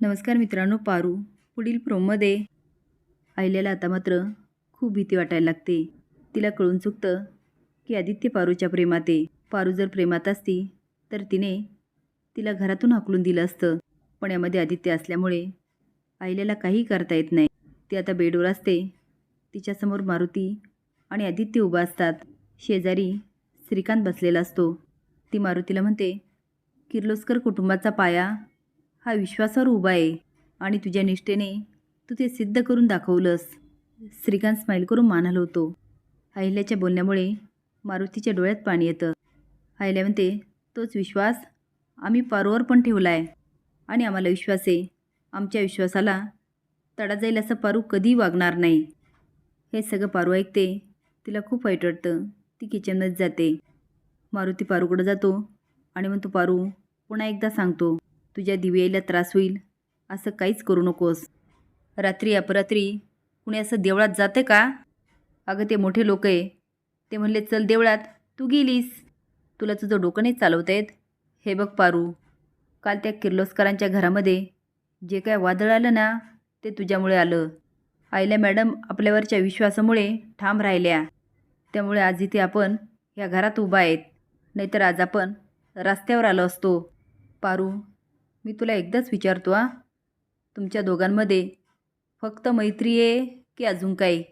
नमस्कार मित्रांनो पारू पुढील प्रोमध्ये आहिल्याला आता मात्र खूप भीती वाटायला लागते. तिला कळून चुकतं की आदित्य पारूच्या प्रेमात आहे. पारू जर प्रेमात असती तर तिने तिला घरातून हाकलून दिलं असतं. पण यामध्ये आदित्य असल्यामुळे आहिल्याला काही करता येत नाही. ती आता बेडवर असते. तिच्यासमोर मारुती आणि आदित्य उभा असतात. शेजारी श्रीकांत बसलेला असतो. ती मारुतीला म्हणते किर्लोस्कर कुटुंबाचा पाया हा विश्वासावर उभा आहे आणि तुझ्या निष्ठेने तू ते सिद्ध करून दाखवलंस. श्रीकांत स्माईल करून मान हलवतो अहिल्याच्या बोलण्यामुळे मारुतीच्या डोळ्यात पाणी येतं. अहिल्या म्हणते तोच विश्वास आम्ही पारोवर पण ठेवला आहे आणि आम्हाला विश्वास आहे. आमच्या विश्वासाला तडा जाईल असं पारू कधीही वागणार नाही. हे सगळं पारू ऐकते तिला खूप वाईट वाटतं. ती किचनमध्ये जाते. मारुती पारूकडं जातो आणि मग तो पारू पुन्हा एकदा सांगतो. तुझ्या दिव्याला त्रास होईल. असं काहीच करू नकोस. रात्री अपरात्री कुणी असं देवळात जाते का? अगं ते मोठे लोक आहे. ते म्हणले चल देवळात तू गेलीस. तुला तुझं डोकं नाही चालवता येत. हे बघ पारू काल त्या किर्लोस्करांच्या घरामध्ये जे काय वादळ आलं ना ते तुझ्यामुळे आलं. आईला मॅडम आपल्यावरच्या विश्वासामुळे ठाम राहिल्या. त्यामुळे आज इथे आपण या घरात उभा आहेत. नाहीतर आज आपण रस्त्यावर आलो असतो. पारू मी तुला एकदाच विचारतो आ तुमच्या दोघांमध्ये फक्त मैत्री आहे की अजून काही?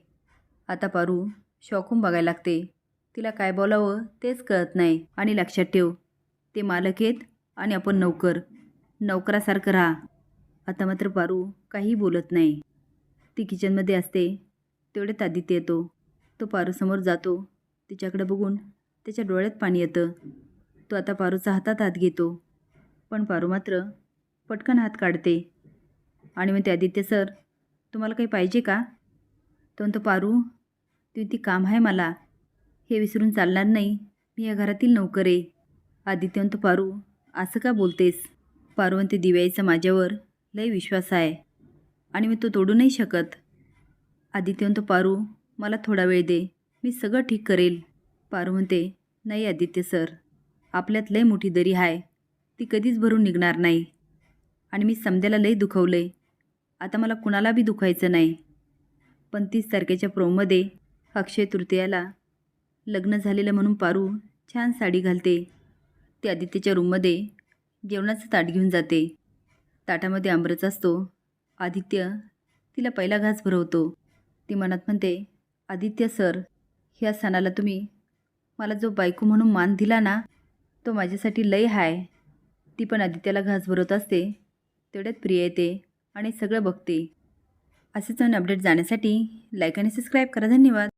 आता पारू शॉकून बघायला लागते. तिला काय बोलावं तेच कळत नाही. आणि लक्षात ठेव ते मालक आहेत आणि आपण नौकर. नौकरासारखं राहा. आता मात्र पारू काही बोलत नाही. ती किचनमध्ये असते. तेवढ्यात आदित्य येतो. तो पारूसमोर जातो. तिच्याकडे बघून त्याच्या डोळ्यात पाणी येतं. तो आता पारूचा हातात हात घेतो. पण पारू मात्र पटकन हात काढते. आणि म्हणते आदित्य सर तुम्हाला काही पाहिजे का? तो म्हणतो पारू ती ती काम आहे मला. हे विसरून चालणार नाही. मी या घरातील नोकर. आहे आदित्य म्हणतो पारू असं का बोलतेस? पारू म्हणते दिव्याईचा माझ्यावर लय विश्वास आहे. आणि मी तो तोडू नाही शकत. आदित्य म्हणतो पारू मला थोडा वेळ दे. मी सगळं ठीक करेल. पारू म्हणते नाही आदित्य सर आपल्यात लय मोठी दरी आहे ती कधीच भरून निघणार नाही. आणि मी समद्याला लई दुखवलं आहे आता मला कुणाला बी दुखायचं नाही. पण तीस तारखेच्या प्रोमध्ये अक्षय तृतीयाला लग्न झालेलं म्हणून पारू छान साडी घालते. ती आदित्यच्या रूममध्ये जेवणाचं ताट घेऊन जाते. ताटामध्ये आंबरच असतो. आदित्य तिला पहिला घास भरवतो. ती मनात म्हणते आदित्य सर ह्या सणाला तुम्ही मला जो बायको म्हणून मान दिला ना तो माझ्यासाठी लय हाय. ती पण आदित्याला घास भरवत असते. तेवढ्यात प्रिय येते आणि सगळं बघते. असेच नवीन अपडेट जाण्यासाठी लाईक आणि सबस्क्राईब करा. धन्यवाद.